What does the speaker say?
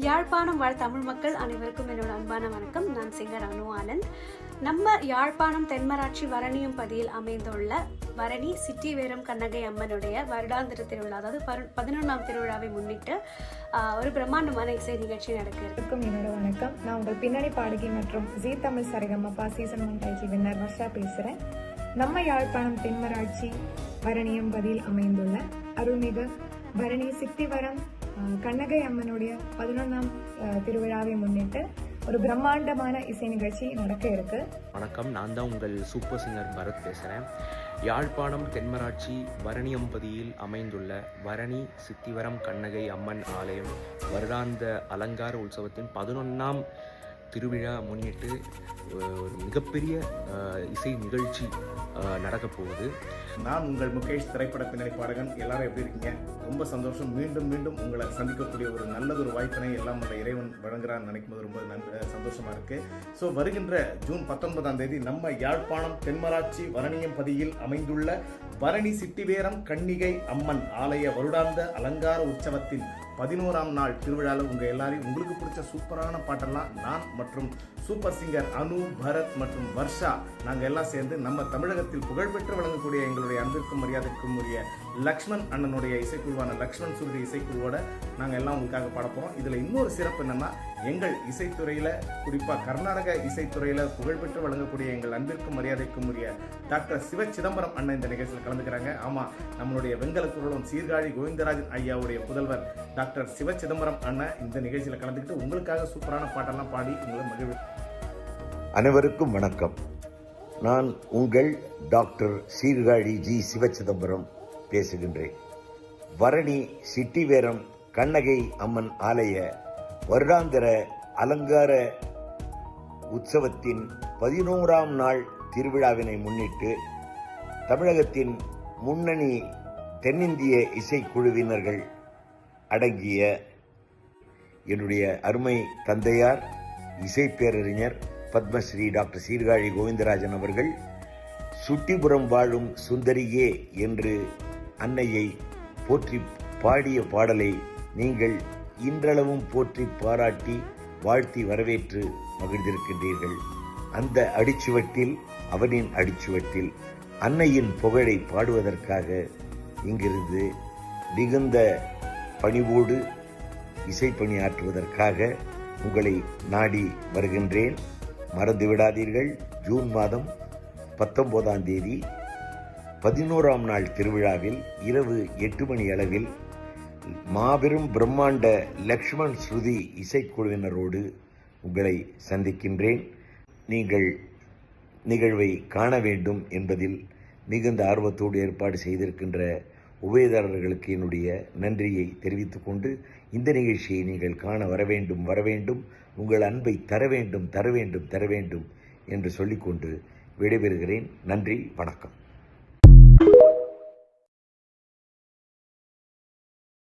யாழ்ப்பாணம் வாழ் தமிழ் மக்கள் அனைவருக்கும் என்னோட அன்பான வணக்கம். நான் சிங்கர் அனு ஆனந்த். நம்ம யாழ்ப்பாணம் தென்மராட்சி வரணியும் பதியில் அமைந்துள்ள வரணி சிட்டி வேரம் கண்ணகை அம்மனுடைய வருடாந்திர திருவிழா அதாவது பரு- பதினொன்றாம் திருவிழாவை முன்னிட்டு ஒரு பிரம்மாண்டமான இசை நிகழ்ச்சி நடக்கிறது. அனைவருக்கும் என்னோட வணக்கம். நான் உங்கள் பின்னணி பாடகி மற்றும் Zee Tamil Sarigamapa season one Taiichi winner Varsha பேசுகிறேன் நம்ம யாழ்ப்பாணம் தென்மராட்சி வரணியம் பதில் அமைந்துள்ள அருள்மிகு பரணி சித்திவரம் கண்ணகை அம்மனுடைய பதினொன்றாம் திருவிழாவை முன்னிட்டு ஒரு பிரம்மாண்டமான இசை நிகழ்ச்சி நடக்க இருக்கு. வணக்கம் நான் தான் உங்கள் சூப்பர் சிங்கர் பரத் பேசுகிறேன் யாழ்ப்பாணம் தென்மராட்சி வரணியம்பதியில் அமைந்துள்ள வரணி சித்திவரம் கண்ணகை அம்மன் ஆலயம் வருடாந்த அலங்கார உற்சவத்தின் பதினொன்றாம் திருவிழா முன்னிட்டு ஒரு மிகப்பெரிய இசை நிகழ்ச்சி நடக்க போகுது. நான் உங்கள் முகேஷ் திரைப்பட பின்னணி பாடகன் எல்லாரும் எப்படி இருக்கீங்க? ரொம்ப சந்தோஷம். மீண்டும் மீண்டும் உங்களை சந்திக்கக்கூடிய ஒரு நல்லதொரு வாய்ப்பினை எல்லாம் உள்ள இறைவன் வழங்குறான்னு நினைக்கும் போது ரொம்ப நன் சந்தோஷமா இருக்கு. ஸோ வருகின்ற ஜூன் பத்தொன்பதாம் தேதி நம்ம யாழ்ப்பாணம் தென்மராட்சி வரணியம் பதியில் அமைந்துள்ள பரணி சிட்டிவேரம் கன்னிகை அம்மன் ஆலய வருடாந்த அலங்கார உற்சவத்தின் பதினோராம் நாள் திருவிழாவில் உங்கள் எல்லாரையும் உங்களுக்கு பிடிச்ச சூப்பரான பாட்டெல்லாம் நான் மற்றும் சூப்பர் சிங்கர் அனு பரத் மற்றும் வர்ஷா நாங்கள் எல்லாம் சேர்ந்து நம்ம தமிழகத்தில் புகழ்பெற்று வழங்கக்கூடிய எங்களுடைய அன்பிற்கும் மரியாதைக்கும் உரிய லக்ஷ்மண் அண்ணனுடைய இசைக்குழுவான லக்ஷ்மண் சுருதி இசைக்குழுவோட நாங்கள் எல்லாம் உங்களுக்காக பாடப்போகிறோம் இதில் இன்னொரு சிறப்பு என்னென்னா எங்கள் இசைத்துறையில் குறிப்பாக கர்நாடக இசைத்துறையில் புகழ்பெற்று வழங்கக்கூடிய எங்கள் அன்பிற்கும் மரியாதைக்கும் உரிய டாக்டர் சிவ சிதம்பரம் அண்ணன் இந்த நிகழ்ச்சியில் கலந்துக்கிறாங்க. ஆமாம் நம்மளுடைய வெங்கல குரலும் சீர்காழி கோவிந்தராஜன் ஐயாவுடைய புதல்வர் டாக்டர் சிவ சிதம்பரம் அண்ணன் இந்த நிகழ்ச்சியில் கலந்துக்கிட்டு உங்களுக்காக சூப்பரான பாட்டெல்லாம் பாடி உங்களை மகிழ்வு அனைவருக்கும் வணக்கம். நான் உங்கள் டாக்டர் சீர்காழி ஜி சிவச்சிதம்பரம் பேசுகின்றேன். வரணி சிட்டிவேரம் கண்ணகை அம்மன் ஆலய வருடாந்திர அலங்கார உற்சவத்தின் பதினோராம் நாள் திருவிழாவினை முன்னிட்டு தமிழகத்தின் முன்னணி தென்னிந்திய இசைக்குழுவினர்கள் அடங்கிய என்னுடைய அருமை தந்தையார் இசை பேரறிஞர் பத்மஸ்ரீ டாக்டர் சீர்காழி கோவிந்தராஜன் அவர்கள் சுட்டிபுரம் வாழும் சுந்தரியே என்று அன்னையை போற்றி பாடிய பாடலை நீங்கள் இன்றளவும் போற்றி பாராட்டி வாழ்த்தி வரவேற்று மகிழ்ந்திருக்கின்றீர்கள். அந்த அடிச்சுவட்டில் அவனின் அடிச்சுவட்டில் அன்னையின் புகழை பாடுவதற்காக இங்கிருந்து மிகுந்த பணிவோடு இசைப்பணியாற்றுவதற்காக உங்களை நாடி வருகின்றேன். மறந்து விடாதீர்கள் ஜூன் மாதம் பத்தொன்பதாம் தேதி பதினோராம் நாள் திருவிழாவில் இரவு எட்டு மணி அளவில் மாபெரும் பிரம்மாண்ட லக்ஷ்மண் ஸ்ருதி இசைக்குழுவினரோடு உங்களை சந்திக்கின்றேன். நீங்கள் நிகழ்வை காண வேண்டும் என்பதில் மிகுந்த ஆர்வத்தோடு ஏற்பாடு செய்திருக்கின்ற உபயதாரர்களுக்கு என்னுடைய நன்றியை தெரிவித்துக் கொண்டு இந்த நிகழ்ச்சியை நீங்கள் காண வர வேண்டும் வர வேண்டும் உங்கள் அன்பை தர வேண்டும் தர வேண்டும் தர வேண்டும் என்று சொல்லிக்கொண்டு விடைபெறுகிறேன். நன்றி வணக்கம்.